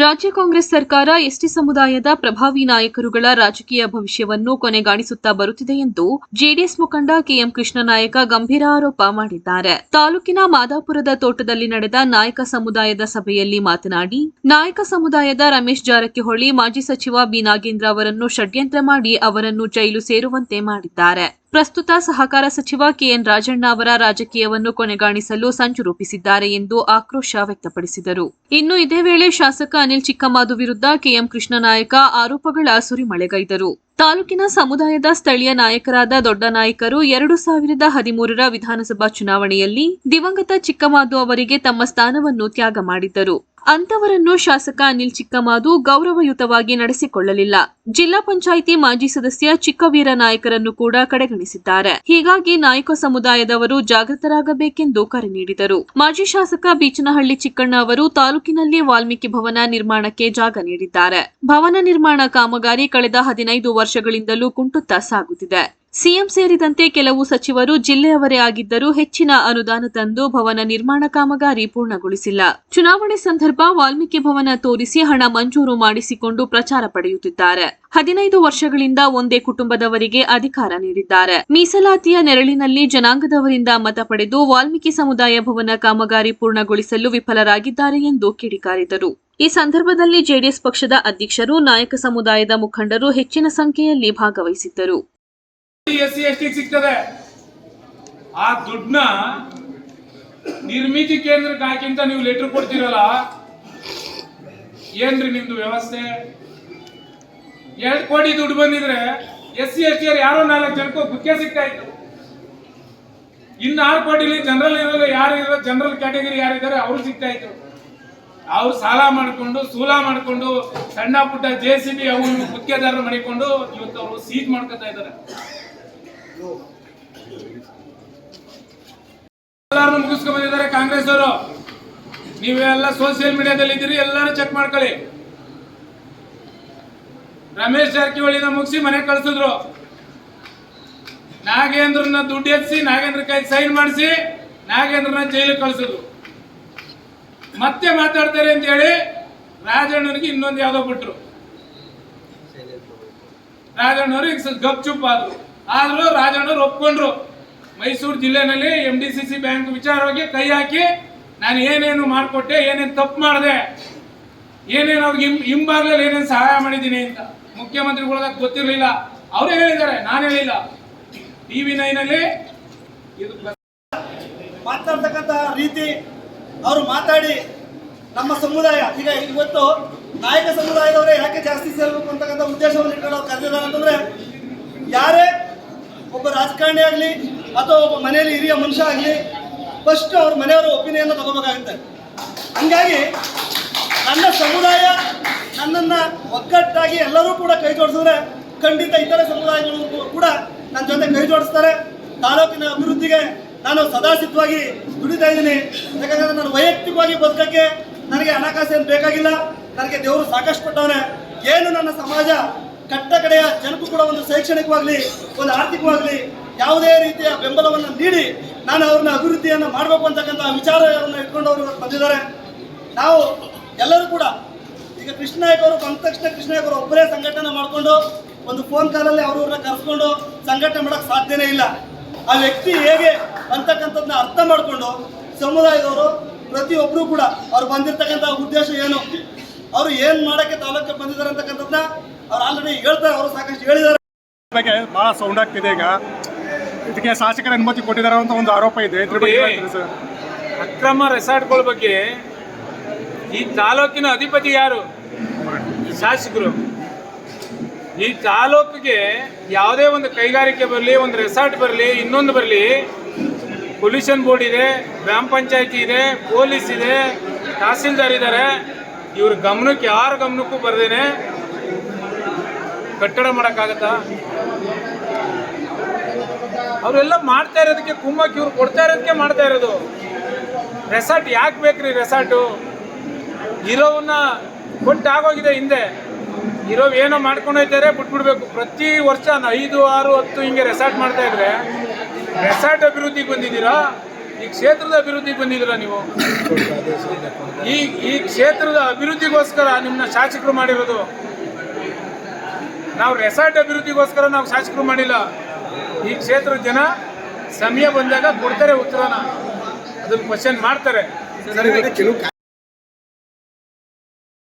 ರಾಜ್ಯ ಕಾಂಗ್ರೆಸ್ ಸರ್ಕಾರ ಎಸ್ಟಿ ಸಮುದಾಯದ ಪ್ರಭಾವಿ ನಾಯಕರುಗಳ ರಾಜಕೀಯ ಭವಿಷ್ಯವನ್ನು ಕೊನೆಗಾಣಿಸುತ್ತಾ ಬರುತ್ತಿದೆ ಎಂದು ಜೆಡಿಎಸ್ ಮುಖಂಡ ಕೆಎಂ ಕೃಷ್ಣನಾಯಕ ಗಂಭೀರ ಆರೋಪ ಮಾಡಿದ್ದಾರೆ. ತಾಲೂಕಿನ ಮಾದಾಪುರದ ತೋಟದಲ್ಲಿ ನಡೆದ ನಾಯಕ ಸಮುದಾಯದ ಸಭೆಯಲ್ಲಿ ಮಾತನಾಡಿ, ನಾಯಕ ಸಮುದಾಯದ ರಮೇಶ್ ಜಾರಕಿಹೊಳಿ, ಮಾಜಿ ಸಚಿವ ಬಿ ನಾಗೇಂದ್ರ ಅವರನ್ನು ಷಡ್ಯಂತ್ರ ಮಾಡಿ ಅವರನ್ನು ಜೈಲು ಸೇರುವಂತೆ ಮಾಡಿದ್ದಾರೆ. ಪ್ರಸ್ತುತ ಸಹಕಾರ ಸಚಿವ ಕೆಎನ್ ರಾಜಣ್ಣ ಅವರ ರಾಜಕೀಯವನ್ನು ಕೊನೆಗಾಣಿಸಲು ಸಂಚು ರೂಪಿಸಿದ್ದಾರೆ ಎಂದು ಆಕ್ರೋಶ ವ್ಯಕ್ತಪಡಿಸಿದರು. ಇನ್ನು ಇದೇ ವೇಳೆ ಶಾಸಕ ಅನಿಲ್ ಚಿಕ್ಕಮಾದು ವಿರುದ್ಧ ಕೆಎಂ ಕೃಷ್ಣನಾಯಕ ಆರೋಪಗಳ ಸುರಿಮಳೆಗೈದರು. ತಾಲೂಕಿನ ಸಮುದಾಯದ ಸ್ಥಳೀಯ ನಾಯಕರಾದ ದೊಡ್ಡ ನಾಯಕರು ಎರಡು ಸಾವಿರದ ಹದಿಮೂರರ ವಿಧಾನಸಭಾ ಚುನಾವಣೆಯಲ್ಲಿ ದಿವಂಗತ ಚಿಕ್ಕಮಾದು ಅವರಿಗೆ ತಮ್ಮ ಸ್ಥಾನವನ್ನು ತ್ಯಾಗ ಮಾಡಿದ್ದರು. ಅಂತವರನ್ನು ಶಾಸಕ ಅನಿಲ್ ಚಿಕ್ಕಮಾದು ಗೌರವಯುತವಾಗಿ ನಡೆಸಿಕೊಳ್ಳಲಿಲ್ಲ. ಜಿಲ್ಲಾ ಪಂಚಾಯಿತಿ ಮಾಜಿ ಸದಸ್ಯ ಚಿಕ್ಕವೀರ ನಾಯಕರನ್ನು ಕೂಡ ಕಡೆಗಣಿಸಿದ್ದಾರೆ. ಹೀಗಾಗಿ ನಾಯಕ ಸಮುದಾಯದವರು ಜಾಗೃತರಾಗಬೇಕೆಂದು ಕರೆ ನೀಡಿದರು. ಮಾಜಿ ಶಾಸಕ ಬೀಚನಹಳ್ಳಿ ಚಿಕ್ಕಣ್ಣ ಅವರು ತಾಲೂಕಿನಲ್ಲಿ ವಾಲ್ಮೀಕಿ ಭವನ ನಿರ್ಮಾಣಕ್ಕೆ ಜಾಗ ನೀಡಿದ್ದಾರೆ. ಭವನ ನಿರ್ಮಾಣ ಕಾಮಗಾರಿ ಕಳೆದ ಹದಿನೈದು ವರ್ಷಗಳಿಂದಲೂ ಕುಂಟುತ್ತಾ ಸಾಗುತ್ತಿದೆ. ಸಿಎಂ ಸೇರಿದಂತೆ ಕೆಲವು ಸಚಿವರು ಜಿಲ್ಲೆಯವರೇ ಆಗಿದ್ದರೂ ಹೆಚ್ಚಿನ ಅನುದಾನ ತಂದು ಭವನ ನಿರ್ಮಾಣ ಕಾಮಗಾರಿ ಪೂರ್ಣಗೊಳಿಸಿಲ್ಲ. ಚುನಾವಣೆ ಸಂದರ್ಭ ವಾಲ್ಮೀಕಿ ಭವನ ತೋರಿಸಿ ಹಣ ಮಂಜೂರು ಮಾಡಿಸಿಕೊಂಡು ಪ್ರಚಾರ ಪಡೆಯುತ್ತಿದ್ದಾರೆ. ಹದಿನೈದು ವರ್ಷಗಳಿಂದ ಒಂದೇ ಕುಟುಂಬದವರಿಗೆ ಅಧಿಕಾರ ನೀಡಿದ್ದಾರೆ. ಮೀಸಲಾತಿಯ ನೆರಳಿನಲ್ಲಿ ಜನಾಂಗದವರಿಂದ ಮತ ಪಡೆದು ವಾಲ್ಮೀಕಿ ಸಮುದಾಯ ಭವನ ಕಾಮಗಾರಿ ಪೂರ್ಣಗೊಳಿಸಲು ವಿಫಲರಾಗಿದ್ದಾರೆ ಎಂದು ಕಿಡಿಕಾರಿದರು. ಈ ಸಂದರ್ಭದಲ್ಲಿ ಜೆಡಿಎಸ್ ಪಕ್ಷದ ಅಧ್ಯಕ್ಷರು ನಾಯಕ ಸಮುದಾಯದ ಮುಖಂಡರು ಹೆಚ್ಚಿನ ಸಂಖ್ಯೆಯಲ್ಲಿ ಭಾಗವಹಿಸಿದ್ದರು. ಎಸ್ ಸಿ ಎಸ್ ಟಿ ಸಿಗ್ತದೆ? ಆ ದುಡ್ಡನ್ನ ನಿರ್ಮಿತಿ ಕೇಂದ್ರಕ್ಕೆ ಹಾಕಿಂತ ನೀವು ಲೆಟರ್ ಕೊಡ್ತೀರಲ್ಲ, ಏನ್ರಿ ನಿಮ್ದು ವ್ಯವಸ್ಥೆ? ಎರಡು ಕೋಟಿ ದುಡ್ಡು ಬಂದಿದ್ರೆ ಎಸ್ ಸಿ ಎಸ್ ಟಿ ಯಾರೋ ನಾಲ್ಕು ಜನಕ್ಕೂ ಬುಕ್ಕೆ ಸಿಗ್ತಾ ಇತ್ತು. ಇನ್ನು ಆರು ಕೋಟಿಲಿ ಜನರಲ್ ಇರೋದು ಯಾರು ಇರೋ ಜನರಲ್ ಕ್ಯಾಟಗರಿ ಯಾರಿದ್ದಾರೆ ಅವ್ರು ಸಿಗ್ತಾ ಇತ್ತು ಅವ್ರು ಸಾಲ ಮಾಡಿಕೊಂಡು, ಸೂಲ ಮಾಡಿಕೊಂಡು, ಸಣ್ಣ ಪುಟ್ಟ ಜೆ ಸಿ ಬಿ ಅವು ಇವು ಗುತ್ತಿಗೆದಾರರು ಮಾಡಿಕೊಂಡು ಇವತ್ತು ಅವರು ಸೀಟ್ ಮಾಡ್ಕೊತಾ ಇದ್ದಾರೆ. ಎಲ್ಲಾರು ಮುಗಿಸ್ಕೊಂಡ್ ಬಂದಿದ್ದಾರೆ ಕಾಂಗ್ರೆಸ್ ಅವರು. ನೀವೆಲ್ಲ ಸೋಷಿಯಲ್ ಮೀಡಿಯಾದಲ್ಲಿ ಇದ್ದೀರಿ, ಎಲ್ಲರೂ ಚೆಕ್ ಮಾಡ್ಕೊಳ್ಳಿ. ರಮೇಶ್ ಜಾರಕಿಹೊಳಿನ ಮುಗಿಸಿ ಮನೆ ಕಳ್ಸಿದ್ರು. ನಾಗೇಂದ್ರನ ದುಡ್ಡು ಎತ್ಸಿ, ನಾಗೇಂದ್ರ ಕೈ ಸೈನ್ ಮಾಡಿಸಿ, ನಾಗೇಂದ್ರನ ಜೈಲಿಗೆ ಕಳಿಸಿದ್ರು. ಮತ್ತೆ ಮಾತಾಡ್ತಾರೆ ಅಂತ ಹೇಳಿ ರಾಜಣ್ಣನಿಗೆ ಇನ್ನೊಂದು ಯಾವುದೋ ಬಿಟ್ರು. ರಾಜಣ್ಣವ್ರಿಗೆ ಗಪ್ಚುಪ್ ಗಪ್ ಚುಪ್ ಆದ್ರು. ಆದ್ರೂ ರಾಜಣ್ಣವ್ರು ಒಪ್ಕೊಂಡ್ರು. ಮೈಸೂರು ಜಿಲ್ಲೆನಲ್ಲಿ M D C C bank ವಿಚಾರವಾಗಿ ಕೈ ಹಾಕಿ, ನಾನು ಏನೇನು ಮಾಡಿಕೊಟ್ಟೆ, ಏನೇನು ತಪ್ಪು ಮಾಡಿದೆ, ಏನೇನು ಅವ್ರಿಗೆ ಹಿಂ ಹಿಂಬಾಗ್ಲಲ್ಲಿ ಏನೇನು ಸಹಾಯ ಮಾಡಿದ್ದೀನಿ ಅಂತ ಮುಖ್ಯಮಂತ್ರಿಗಳಿಗೆ ಗೊತ್ತಿರಲಿಲ್ಲ. ಅವರೇ ಹೇಳಿದ್ದಾರೆ, ನಾನು ಹೇಳಿಲ್ಲ. ಟಿ ವಿ ನೈನಲ್ಲಿ ಇದು ಮಾತಾಡ್ತಕ್ಕಂಥ ರೀತಿ ಅವರು ಮಾತಾಡಿ ನಮ್ಮ ಸಮುದಾಯ, ಈಗ ಇವತ್ತು ನಾಯಕ ಸಮುದಾಯದವರೇ ಯಾಕೆ ಜಾಸ್ತಿ ಸೇರಬೇಕು ಅಂತಕ್ಕಂಥ ಉದ್ದೇಶವನ್ನು ಇಟ್ಕೊಂಡು ಅವ್ರು ಕರೆದಿದ್ದಾರೆ ಅಂತಂದ್ರೆ, ಯಾರೇ ಒಬ್ಬ ರಾಜಕಾರಣಿ ಆಗಲಿ ಅಥವಾ ಒಬ್ಬ ಮನೆಯಲ್ಲಿ ಹಿರಿಯ ಮನುಷ್ಯ ಆಗಲಿ ಫಸ್ಟ್ ಅವ್ರ ಮನೆಯವರ ಒಪಿನಿಯನ್ ತಗೋಬೇಕಾಗುತ್ತೆ. ಹಂಗಾಗಿ ನನ್ನ ಸಮುದಾಯ ನನ್ನನ್ನು ಒಗ್ಗಟ್ಟಾಗಿ ಎಲ್ಲರೂ ಕೂಡ ಕೈ ಜೋಡಿಸಿದ್ರೆ ಖಂಡಿತ ಇತರ ಸಮುದಾಯಗಳು ಕೂಡ ನನ್ನ ಜೊತೆ ಕೈ ಜೋಡಿಸ್ತಾರೆ. ತಾಲೂಕಿನ ಅಭಿವೃದ್ಧಿಗೆ ನಾನು ಸದಾಸಿದ್ಧವಾಗಿ ದುಡಿತಾ ಇದ್ದೀನಿ. ಯಾಕಂದರೆ ನಾನು ವೈಯಕ್ತಿಕವಾಗಿ ಬದುಕಕ್ಕೆ ನನಗೆ ಹಣಕಾಸು ಏನು ಬೇಕಾಗಿಲ್ಲ. ನನಗೆ ದೇವರು ಸಾಕಷ್ಟು ಕೊಟ್ಟವನೇ. ಏನು ನನ್ನ ಸಮಾಜ? ಕಟ್ಟ ಕಡೆಯ ಜನಕ್ಕೂ ಕೂಡ ಒಂದು ಶೈಕ್ಷಣಿಕವಾಗಲಿ, ಒಂದು ಆರ್ಥಿಕವಾಗಲಿ ಯಾವುದೇ ರೀತಿಯ ಬೆಂಬಲವನ್ನು ನೀಡಿ ನಾನು ಅವ್ರನ್ನ ಅಭಿವೃದ್ಧಿಯನ್ನು ಮಾಡಬೇಕು ಅಂತಕ್ಕಂಥ ವಿಚಾರವನ್ನು ಇಟ್ಕೊಂಡು ಅವರು ಬಂದಿದ್ದಾರೆ. ನಾವು ಎಲ್ಲರೂ ಕೂಡ, ಈಗ ಕೃಷ್ಣ ನಾಯಕ್ ಅವರು ಬಂದ ತಕ್ಷಣ ಕೃಷ್ಣ ನಾಯಕ್ ಅವರು ಒಬ್ಬರೇ ಸಂಘಟನೆ ಮಾಡಿಕೊಂಡು ಒಂದು ಫೋನ್ ಕಾಲಲ್ಲಿ ಅವ್ರವ್ರನ್ನ ಕರೆಸ್ಕೊಂಡು ಸಂಘಟನೆ ಮಾಡೋಕೆ ಸಾಧ್ಯನೇ ಇಲ್ಲ. ಆ ವ್ಯಕ್ತಿ ಹೇಗೆ ಅಂತಕ್ಕಂಥದ್ದನ್ನ ಅರ್ಥ ಮಾಡಿಕೊಂಡು ಸಮುದಾಯದವರು ಪ್ರತಿಯೊಬ್ಬರು ಕೂಡ ಅವ್ರು ಬಂದಿರತಕ್ಕಂಥ ಉದ್ದೇಶ ಏನು? ಅವರು ಏನು ಮಾಡೋಕ್ಕೆ ತಾಲೂಕಿಗೆ ಬಂದಿದ್ದಾರೆ ಅಂತಕ್ಕಂಥದ್ದನ್ನ ಅವ್ರು ಆಲ್ರೆಡಿ ಹೇಳ್ತಾರೆ ಅವರು ಸಾಕಷ್ಟು ಹೇಳಿದ್ದಾರೆ. ಬಗ್ಗೆ ಬಹಳ ಸೌಂಡ್ ಆಗ್ತಿದೆ ಈಗ. ಇದಕ್ಕೆ ಶಾಸಕರ ಅನುಮತಿ ಕೊಟ್ಟಿದ್ದಾರೆ ಅಂತ ಒಂದು ಆರೋಪ ಇದೆ. ಇದ್ರ ಬಗ್ಗೆ ಏನ್ ಹೇಳ್ತೀರಿ ಸರ್? ಅಕ್ರಮ ರೆಸಾರ್ಟ್ಗಳ ಬಗ್ಗೆ ಈ ತಾಲೂಕಿನ ಅಧಿಪತಿ ಯಾರು? ಶಾಸಕರು. ಈ ತಾಲೂಕಿಗೆ ಯಾವುದೇ ಒಂದು ಕೈಗಾರಿಕೆ ಬರಲಿ ಒಂದು ರೆಸಾರ್ಟ್ ಬರಲಿ ಇನ್ನೊಂದು ಬರಲಿ ಪೊಲ್ಯೂಷನ್ ಬೋರ್ಡ್ ಇದೆ ಗ್ರಾಮ ಪಂಚಾಯತಿ ಇದೆ ಪೊಲೀಸ್ ಇದೆ ತಹಸೀಲ್ದಾರ್ ಇದ್ದಾರೆ. ಇವ್ರ ಗಮನಕ್ಕೆ ಯಾರ ಗಮನಕ್ಕೂ ಬರ್ದೇನೆ ಕಟ್ಟಡ ಮಾಡೋಕ್ಕಾಗತ್ತಾ? ಅವರೆಲ್ಲ ಮಾಡ್ತಾ ಇರೋದಕ್ಕೆ ಕುಮ್ಮಕ್ಕೆ ಇವ್ರು ಕೊಡ್ತಾ ಇರೋದಕ್ಕೆ ಮಾಡ್ತಾ ಇರೋದು. ರೆಸಾರ್ಟ್ ಯಾಕೆ ಬೇಕ್ರಿ ರೆಸಾರ್ಟು ಇರೋವನ್ನ ಕೊಟ್ಟು ಆಗೋಗಿದೆ ಹಿಂದೆ. ಇರೋ ಏನೋ ಮಾಡ್ಕೊಂಡು ಹೋಗ್ತಾರೆ, ಬಿಟ್ಬಿಡ್ಬೇಕು. ಪ್ರತಿ ವರ್ಷ ಐದು, ಆರು, ಹತ್ತು ಹಿಂಗೆ ರೆಸಾರ್ಟ್ ಮಾಡ್ತಾ ಇದ್ರೆ ರೆಸಾರ್ಟ್ ಅಭಿವೃದ್ಧಿಗೆ ಬಂದಿದ್ದೀರಾ? ಈ ಕ್ಷೇತ್ರದ ಅಭಿವೃದ್ಧಿಗೆ ಬಂದಿದ್ದೀರಾ ನೀವು? ಈ ಈ ಕ್ಷೇತ್ರದ ಅಭಿವೃದ್ಧಿಗೋಸ್ಕರ ನಿಮ್ಮನ್ನ ಶಾಸಕರು ಮಾಡಿರೋದು. ನಾವು ರೆಸಾರ್ಟ್ ಅಭಿವೃದ್ಧಿಗೋಸ್ಕರ ನಾವು ಶಾಸಕರು ಮಾಡಿಲ್ಲ. ಈ ಕ್ಷೇತ್ರದ ಜನ ಸಮಯ ಬಂದಾಗ ಕೊಡ್ತಾರೆ ಉತ್ತರನ. ಅದನ್ನ ಕ್ವಶನ್ ಮಾಡ್ತಾರೆ.